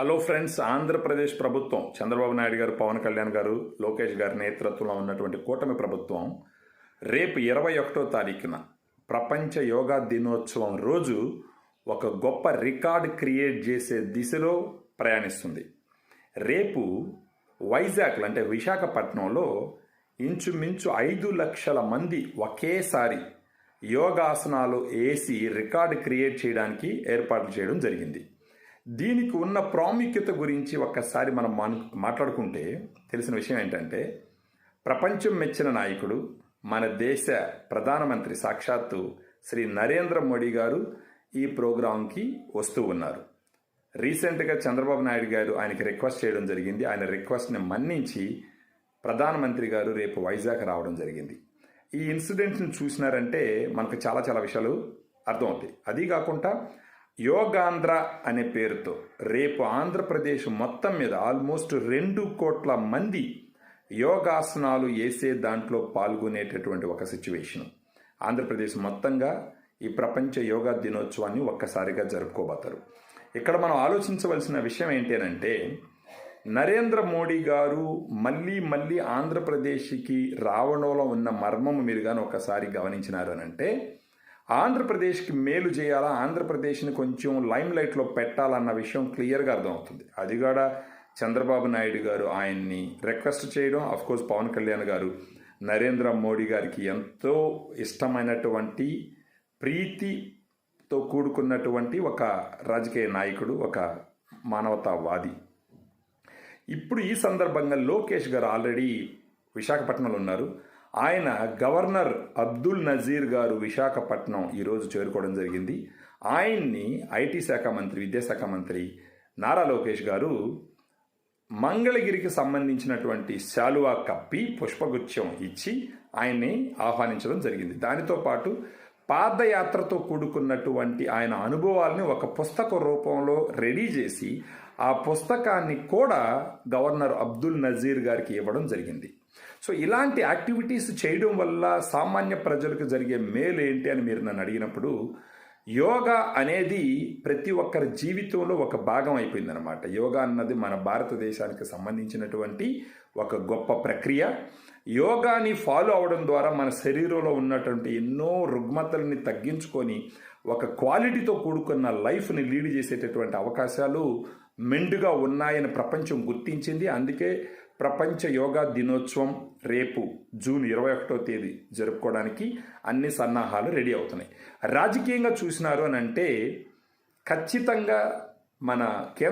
Hello friends Andhra Pradesh ప్రభుత్వం చంద్రబాబు నాయుడు గారు పవన్ కళ్యాణ్ గారు లోకేష్ గారి నేతృత్వంలో ఉన్నటువంటి కూటమి ప్రభుత్వం రేపు ఇరవై ఒకటో తారీఖున ప్రపంచ యోగా దినోత్సవం రోజు ఒక గొప్ప రికార్డ్ క్రియేట్ చేసే దిశలో ప్రయాణిస్తుంది. రేపు వైజాగ్ అంటే విశాఖపట్నంలో ఇంచుమించు ఐదు లక్షల మంది ఒకేసారి యోగాసనాలు వేసి రికార్డు క్రియేట్ చేయడానికి ఏర్పాట్లు చేయడం జరిగింది. దీనికి ఉన్న ప్రాముఖ్యత గురించి ఒక్కసారి మనం మాను మాట్లాడుకుంటే తెలిసిన విషయం ఏంటంటే ప్రపంచం మెచ్చిన నాయకుడు మన దేశ ప్రధానమంత్రి సాక్షాత్తు శ్రీ నరేంద్ర మోడీ గారు ఈ ప్రోగ్రాంకి వస్తూ ఉన్నారు. రీసెంట్గా చంద్రబాబు నాయుడు గారు ఆయనకి రిక్వెస్ట్ చేయడం జరిగింది. ఆయన రిక్వెస్ట్ని మన్నించి ప్రధానమంత్రి గారు రేపు వైజాగ్ రావడం జరిగింది. ఈ ఇన్సిడెంట్ని చూసినారంటే మనకు చాలా చాలా విషయాలు అర్థమవుతాయి. అది కాకుండా యోగాంధ్ర అనే పేరుతో రేపు ఆంధ్రప్రదేశ్ మొత్తం మీద ఆల్మోస్ట్ రెండు కోట్ల మంది యోగాసనాలు వేసే దాంట్లో పాల్గొనేటటువంటి ఒక సిచ్యువేషన్ ఆంధ్రప్రదేశ్ మొత్తంగా ఈ ప్రపంచ యోగా దినోత్సవాన్ని ఒక్కసారిగా జరుపుకోబోతారు. ఇక్కడ మనం ఆలోచించవలసిన విషయం ఏంటంటే నరేంద్ర మోడీ గారు మళ్ళీ మళ్ళీ ఆంధ్రప్రదేశ్కి రావడంలో ఉన్న మర్మము మీరు కానీ ఒకసారి గమనించినారనంటే అంటే ఆంధ్రప్రదేశ్కి మేలు చేయాలా? ఆంధ్రప్రదేశ్ని కొంచెం లైమ్ లైట్లో పెట్టాలన్న విషయం క్లియర్గా అర్థమవుతుంది. అది కూడా చంద్రబాబు నాయుడు గారు ఆయన్ని రిక్వెస్ట్ చేయడం కోర్స్ పవన్ కళ్యాణ్ గారు నరేంద్ర మోడీ గారికి ఎంతో ఇష్టమైనటువంటి ప్రీతితో కూడుకున్నటువంటి ఒక రాజకీయ నాయకుడు ఒక మానవతావాది. ఇప్పుడు ఈ సందర్భంగా లోకేష్ గారు ఆల్రెడీ విశాఖపట్నంలో ఉన్నారు. ఆయన గవర్నర్ అబ్దుల్ నజీర్ గారు విశాఖపట్నం ఈరోజు చేరుకోవడం జరిగింది. ఆయన్ని ఐటీ శాఖ మంత్రి విద్యాశాఖ మంత్రి నారా లోకేష్ గారు మంగళగిరికి సంబంధించినటువంటి శాలువా కప్పి పుష్పగుచ్చం ఇచ్చి ఆయన్ని ఆహ్వానించడం జరిగింది. దానితో పాటు పాదయాత్రతో కూడుకున్నటువంటి ఆయన అనుభవాల్ని ఒక పుస్తక రూపంలో రెడీ చేసి ఆ పుస్తకాన్ని కూడా గవర్నర్ అబ్దుల్ నజీర్ గారికి ఇవ్వడం జరిగింది. సో ఇలాంటి యాక్టివిటీస్ చేయడం వల్ల సామాన్య ప్రజలకు జరిగే మేలు ఏంటి అని మీరు నన్ను అడిగినప్పుడు యోగా అనేది ప్రతి ఒక్కరి జీవితంలో ఒక భాగం అయిపోయిందనమాట యోగా అన్నది మన భారతదేశానికి సంబంధించినటువంటి ఒక గొప్ప ప్రక్రియ. యోగాని ఫాలో అవడం ద్వారా మన శరీరంలో ఉన్నటువంటి ఎన్నో రుగ్మతల్ని తగ్గించుకొని ఒక క్వాలిటీతో కూడుకున్న లైఫ్ని లీడ్ చేసేటటువంటి అవకాశాలు మెండుగా ఉన్నాయని ప్రపంచం గుర్తించింది. అందుకే ప్రపంచ యోగా దినోత్సవం రేపు జూన్ ఇరవై ఒకటో తేదీ జరుపుకోవడానికి అన్ని సన్నాహాలు రెడీ అవుతున్నాయి. రాజకీయంగా చూసినారు అని అంటే ఖచ్చితంగా మన కేంద్ర